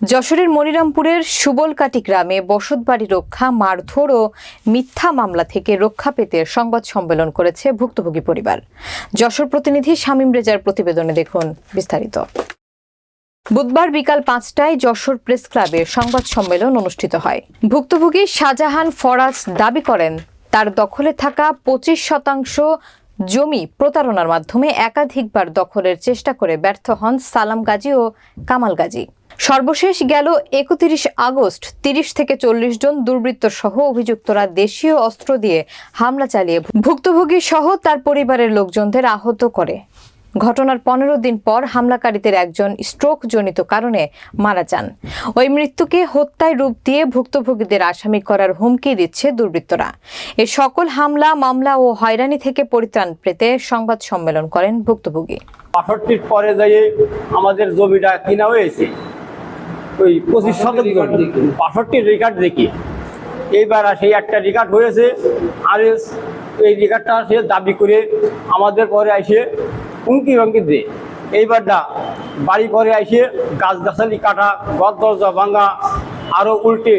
যশোরের মনিরামপুরের সুবলকাটি গ্রামে বসতবাড়ি রক্ষা, মারধর ও মিথ্যা মামলা থেকে রক্ষা পেতে সংবাদ সম্মেলন করেছে ভুক্তভোগী পরিবার। যশোর প্রতিনিধি শামীম রেজার প্রতিবেদনে দেখুন বিস্তারিত। বুধবার বিকাল পাঁচটায় যশোর প্রেস ক্লাবে সংবাদ সম্মেলন অনুষ্ঠিত হয়। ভুক্তভোগী শাহজাহান ফরাজ দাবি করেন, তার দখলে থাকা পঁচিশ শতাংশ জমি প্রতারণার মাধ্যমে একাধিকবার দখলের চেষ্টা করে ব্যর্থ হন সালাম গাজী ও কামাল গাজী। সর্বশেষ গেল একত্রিশ আগস্ট, তিরিশ থেকে চল্লিশ জন দুর্বৃত্ত সহ অভিযুক্তরা দেশীয় অস্ত্র দিয়ে হামলা চালিয়ে ভুক্তভোগী সহ তার পরিবারের লোকজনদের আহত করে। ঘটনার পনেরো দিন পর হামলাকারীদের একজন স্ট্রোক জনিত কারণে মারা যান। ওই মৃত্যুকে হত্যায় রূপ দিয়ে ভুক্তভোগীদের আসামি করার হুমকি দিচ্ছে দুর্বৃত্তরা। এ সকল হামলা, মামলা ও হয়রানি থেকে পরিত্রাণ পেতে সংবাদ সম্মেলন করেন ভুক্তভোগী। বাষট্টির পরে যাইয়ে আমাদের জমিটা কিনা হয়েছে। ওই পঁচিশ শতক বাষট্টির রেকার্ড দেখি। এইবার সেই একটা রেকার্ড হয়েছে আর এই রেকার্ডটা সে দাবি করে আমাদের পরে আসে হুমকি ভঙ্কি দে এইবারটা বাড়ি করে আসে গাছ গাছালি কাটা ঘর দরজা ভাঙা আরও উল্টে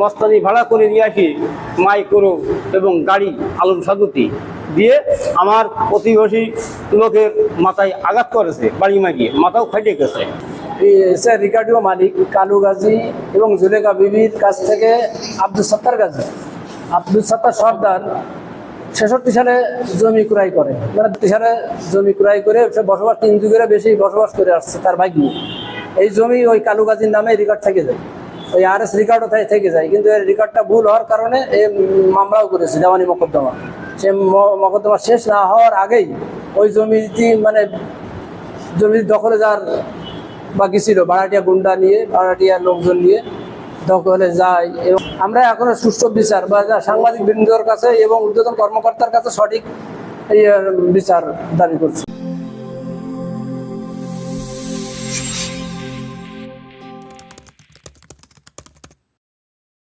মস্তানি ভাড়া করে নিয়ে আসি মাইক্রো এবং গাড়ি আলম সাদুতি দিয়ে আমার প্রতিবেশী লোকের মাথায় আঘাত করেছে বাড়ি মাগিয়ে মাথাও ফাইটে গেছে। স্যার রিকার্ডিও মালিক, কালু গাজী এবং জুলেখা বিবির কাছ থেকে আব্দুল সত্তার গাজী। আব্দুল সত্তার সর্দার ছেষট্টি সালে জমি ক্রয় করে। মানে দুই সালে জমি ক্রয় করে সে বসবাস তিন যুগের বেশি বসবাস করে আসছে তার ভাগ্য এই জমি ওই কালু গাজীর নামে রেকর্ড থেকে যায়। ওই আর এস রেকর্ডও থেকে যায়। কিন্তু এর রেকর্ডটা ভুল হওয়ার কারণে এ মামলাও করেছে, দেওয়ানি মকদ্দমা। সে মকদ্দমা শেষ না হওয়ার আগেই ওই জমিটি মানে জমি দখলে যার বাকি ছিল বারাটিয়া গুন্ডা নিয়ে, ভাড়াটিয়া লোকজন নিয়ে দখলে যায় এবং আমরা এখনও সুষ্ঠু বিচার বা সাংবাদিক বৃন্দর কাছে এবং ঊর্ধ্বতন কর্মকর্তার কাছে সঠিক বিচার দাবি করছি।